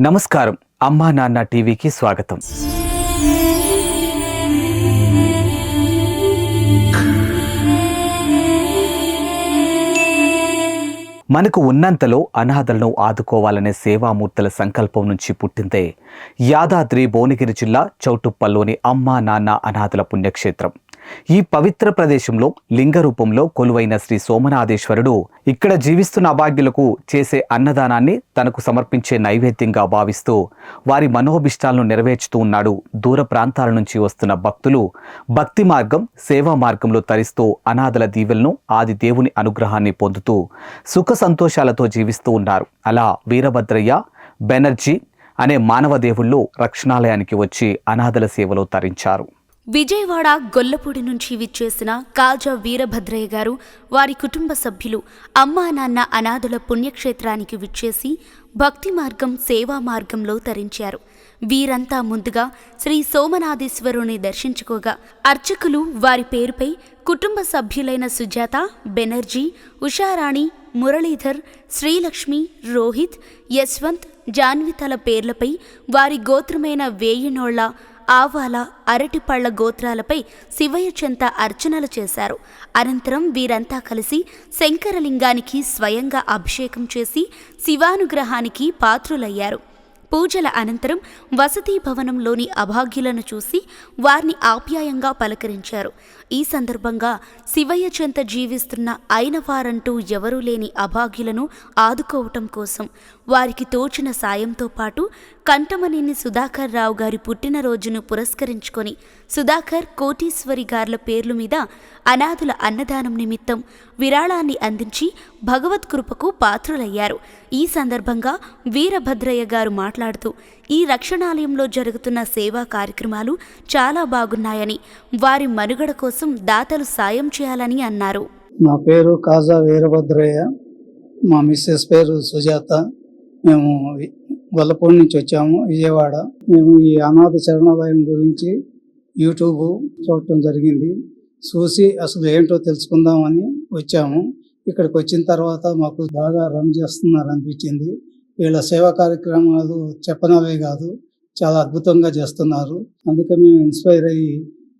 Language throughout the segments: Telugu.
నమస్కారం. అమ్మా నాన్న టీవీకి స్వాగతం. మనకు ఉన్నంతలో అనాథలను ఆదుకోవాలనే సేవామూర్తుల సంకల్పం నుంచి పుట్టిందే యాదాద్రి భువనగిరి జిల్లా చౌటుప్పల్లోని అమ్మా నాన్న అనాథల పుణ్యక్షేత్రం. ఈ పవిత్ర ప్రదేశంలో లింగ రూపంలో కొలువైన శ్రీ సోమనాథేశ్వరుడు ఇక్కడ జీవిస్తున్న అభాగ్యులకు చేసే అన్నదానాన్ని తనకు సమర్పించే నైవేద్యంగా భావిస్తూ వారి మనోభిష్టాలను నెరవేర్చుతూ ఉన్నాడు. దూర ప్రాంతాల నుంచి వస్తున్న భక్తులు భక్తి మార్గం సేవా మార్గంలో తరిస్తూ అనాథల దీవెలను ఆది దేవుని అనుగ్రహాన్ని పొందుతూ సుఖ సంతోషాలతో జీవిస్తూ ఉన్నారు. అలా వీరభద్రయ్య బెనర్జీ అనే మానవ దేవుళ్ళు రక్షణాలయానికి వచ్చి అనాథల సేవలో తరించారు. విజయవాడ గొల్లపూడి నుంచి విచ్చేసిన కాజా వీరభద్రయ్య గారు వారి కుటుంబ సభ్యులు అమ్మా నాన్న అనాథుల పుణ్యక్షేత్రానికి విచ్చేసి భక్తి మార్గం సేవా మార్గంలో తరించారు. వీరంతా ముందుగా శ్రీ సోమనాథేశ్వరుని దర్శించుకోగా అర్చకులు వారి పేరుపై కుటుంబ సభ్యులైన సుజాత బెనర్జీ ఉషారాణి మురళీధర్ శ్రీలక్ష్మి రోహిత్ యశ్వంత్ జాన్వితల పేర్లపై వారి గోత్రమైన వేయినోళ్ళ ఆవాల అరటిపళ్ళ గోత్రాలపై శివయ్య చెంత అర్చనలు చేశారు. అనంతరం వీరంతా కలిసి శంకరలింగానికి స్వయంగా అభిషేకం చేసి శివానుగ్రహానికి పాత్రులయ్యారు. పూజల అనంతరం వసతి భవనంలోని అభాగ్యులను చూసి వారిని ఆప్యాయంగా పలకరించారు. ఈ సందర్భంగా శివయ్య చెంత జీవిస్తున్న అయిన వారంటూ ఎవరూ లేని అభాగ్యులను ఆదుకోవటం కోసం వారికి తోచిన సాయంతో పాటు కంటమనేని సుధాకర్ రావు గారి పుట్టినరోజును పురస్కరించుకొని సుధాకర్ కోటీశ్వరి గార్ల పేర్ల మీద అనాథుల అన్నదానం నిమిత్తం విరాళాన్ని అందించి భగవత్ కృపకు పాత్రులయ్యారు. ఈ సందర్భంగా వీరభద్రయ్య గారు మాట్లాడుతూ ఈ రక్షణాలయంలో జరుగుతున్న సేవా కార్యక్రమాలు చాలా బాగున్నాయని వారి మనుగడ కోసం దాతలు సాయం చేయాలని అన్నారు. నా పేరు కాజా వీరభద్రయ్య. మా మిస్సెస్ పేరు సుజాత. మేము గొల్లపూడి నుంచి వచ్చాము విజయవాడ. మేము ఈ అనాథ శరణాలయం గురించి యూట్యూబ్ చూడటం జరిగింది. చూసి అసలు ఏంటో తెలుసుకుందామని వచ్చాము. ఇక్కడికి వచ్చిన తర్వాత మాకు బాగా రన్ చేస్తున్నారు అనిపించింది. వీళ్ళ సేవా కార్యక్రమాలు చెప్పనవే కాదు చాలా అద్భుతంగా చేస్తున్నారు. అందుకే మేము ఇన్స్పైర్ అయ్యి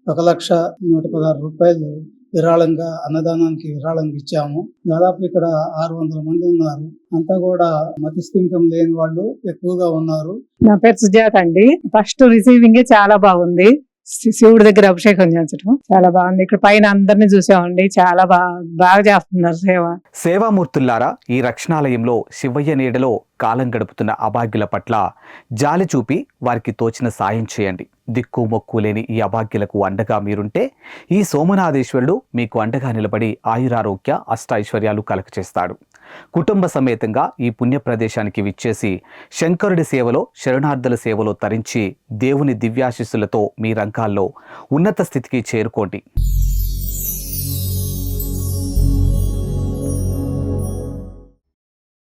ఒక లక్ష నూట పదహారు రూపాయలు విరాళంగా అన్నదానానికి విరాళంగా ఇచ్చాము. దాదాపు ఇక్కడ ఆరు వందల మంది ఉన్నారు. అంతా కూడా మతిస్థిమితం లేని వాళ్ళు ఎక్కువగా ఉన్నారు. నా పేరు సుజాత అండి. ఫస్ట్ రిసీవింగ్ చాలా బాగుంది. శివుడి దగ్గర అభిషేకం చేయించడం చాలా బాగుంది. ఇక్కడ పైన అందరిని చూసామండి చాలా బాగా బాగా చేస్తున్నారు సేవ. సేవామూర్తుల్లారా ఈ రక్షణాలయంలో శివయ్య నీడలో కాలం గడుపుతున్న అభాగ్యుల పట్ల జాలి చూపి వారికి తోచిన సాయం చేయండి. దిక్కు మొక్కు లేని ఈ అభాగ్యులకు అండగా మీరుంటే ఈ సోమనాథేశ్వరుడు మీకు అండగా నిలబడి ఆయురారోగ్య అష్టైశ్వర్యాలు కలగచేస్తాడు. కుటుంబ సమేతంగా ఈ పుణ్య ప్రదేశానికి విచ్చేసి శంకరుడి సేవలో శరణార్థుల సేవలో తరించి దేవుని దివ్యాశిస్సులతో మీ రంగాల్లో ఉన్నత స్థితికి చేరుకోండి.